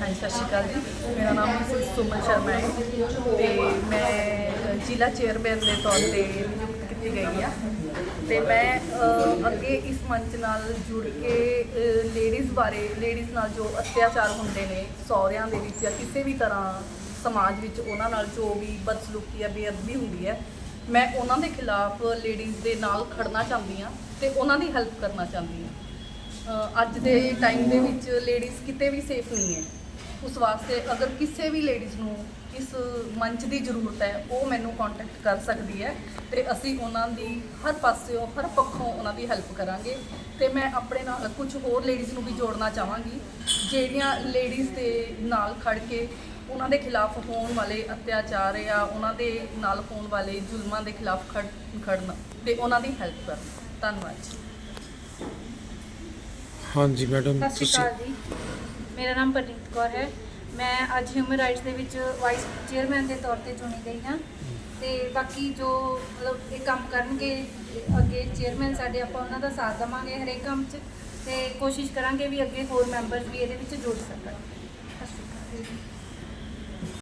ਹਾਂਜੀ, ਸਤਿ ਸ਼੍ਰੀ ਅਕਾਲ ਜੀ। ਮੇਰਾ ਨਾਮ ਸੁਮਨ ਸ਼ਰਮਾ ਹੈ ਤੇ ਮੈਂ ਜ਼ਿਲ੍ਹਾ ਚੇਅਰਮੈਨ ਦੇ ਤੌਰ ਤੇ ਨਿਯੁਕਤ ਕੀਤੀ ਗਈ ਆ। ਤੇ ਮੈਂ ਅੱਗੇ ਇਸ ਮੰਚ ਨਾਲ ਜੁੜ ਕੇ ਲੇਡੀਜ਼ ਬਾਰੇ ਲੇਡੀਜ਼ ਨਾਲ ਜੋ ਅਤਿਆਚਾਰ ਹੁੰਦੇ ਨੇ, ਸਹੁਰਿਆਂ ਦੇ ਵਿੱਚ ਜਾਂ ਕਿਸੇ ਵੀ ਤਰ੍ਹਾਂ ਸਮਾਜ ਵਿੱਚ, ਉਹਨਾਂ ਨਾਲ ਜੋ ਵੀ ਬਦਸਲੂਕੀ ਜਾਂ ਬੇਅਦਬੀ ਹੁੰਦੀ ਹੈ, ਮੈਂ ਉਹਨਾਂ ਦੇ ਖਿਲਾਫ ਲੇਡੀਜ਼ ਦੇ ਨਾਲ ਖੜਨਾ ਚਾਹੁੰਦੀ ਹਾਂ ਤੇ ਉਹਨਾਂ ਦੀ ਹੈਲਪ ਕਰਨਾ ਚਾਹੁੰਦੀ ਹਾਂ। ਅੱਜ ਦੇ ਟਾਈਮ ਦੇ ਵਿੱਚ ਲੇਡੀਜ਼ ਕਿਤੇ ਵੀ ਸੇਫ ਨਹੀਂ ਹੈ। ਉਸ ਵਾਸਤੇ ਅਗਰ ਕਿਸੇ ਵੀ ਲੇਡੀਜ਼ ਨੂੰ ਇਸ ਮੰਚ ਦੀ ਜ਼ਰੂਰਤ ਹੈ ਉਹ ਮੈਨੂੰ ਕੰਟੈਕਟ ਕਰ ਸਕਦੀ ਹੈ ਤੇ ਅਸੀਂ ਉਹਨਾਂ ਦੀ ਹਰ ਪਾਸਿਓਂ ਹਰ ਪੱਖੋਂ ਉਹਨਾਂ ਦੀ ਹੈਲਪ ਕਰਾਂਗੇ ਤੇ ਮੈਂ ਆਪਣੇ ਨਾਲ ਕੁਝ ਹੋਰ ਲੇਡੀਜ਼ ਨੂੰ ਵੀ ਜੋੜਨਾ ਚਾਹਾਂਗੀ ਜਿਹੜੀਆਂ ਲੇਡੀਜ਼ ਦੇ ਨਾਲ ਖੜ ਕੇ ਉਹਨਾਂ ਦੇ ਖਿਲਾਫ ਹੋਣ ਵਾਲੇ ਅਤਿਆਚਾਰ ਜਾਂ ਉਹਨਾਂ ਦੇ ਨਾਲ ਹੋਣ ਵਾਲੇ ਜ਼ੁਲਮਾਂ ਦੇ ਖਿਲਾਫ ਖੜ ਖੜਨ ਤੇ ਉਹਨਾਂ ਦੀ ਹੈਲਪ ਕਰਨ। ਧੰਨਵਾਦ ਜੀ। ਹਾਂਜੀ ਮੈਡਮ ਸਤਿ ਸ਼੍ਰੀ ਅਕਾਲ ਜੀ। ਮੇਰਾ ਨਾਮ ਪਰਨੀਤ ਕੌਰ ਹੈ। ਮੈਂ ਅੱਜ ਹਿਊਮਨ ਰਾਈਟਸ ਦੇ ਵਿੱਚ ਵਾਈਸ ਚੇਅਰਮੈਨ ਦੇ ਤੌਰ ਤੇ ਚੁਣੀ ਗਈ ਹਾਂ। ਤੇ ਬਾਕੀ ਜੋ ਮਤਲਬ ਇਹ ਕੰਮ ਕਰਨਗੇ, ਅੱਗੇ ਚੇਅਰਮੈਨ ਸਾਡੇ ਆਪਾਂ ਉਹਨਾਂ ਦਾ ਸਾਥ ਦੇਵਾਂਗੇ ਹਰੇਕ ਕੰਮ 'ਚ। ਤੇ ਕੋਸ਼ਿਸ਼ ਕਰਾਂਗੇ ਵੀ ਅੱਗੇ ਹੋਰ ਮੈਂਬਰਸ ਵੀ ਇਹਦੇ ਵਿੱਚ ਜੁੜ ਸਕਣ।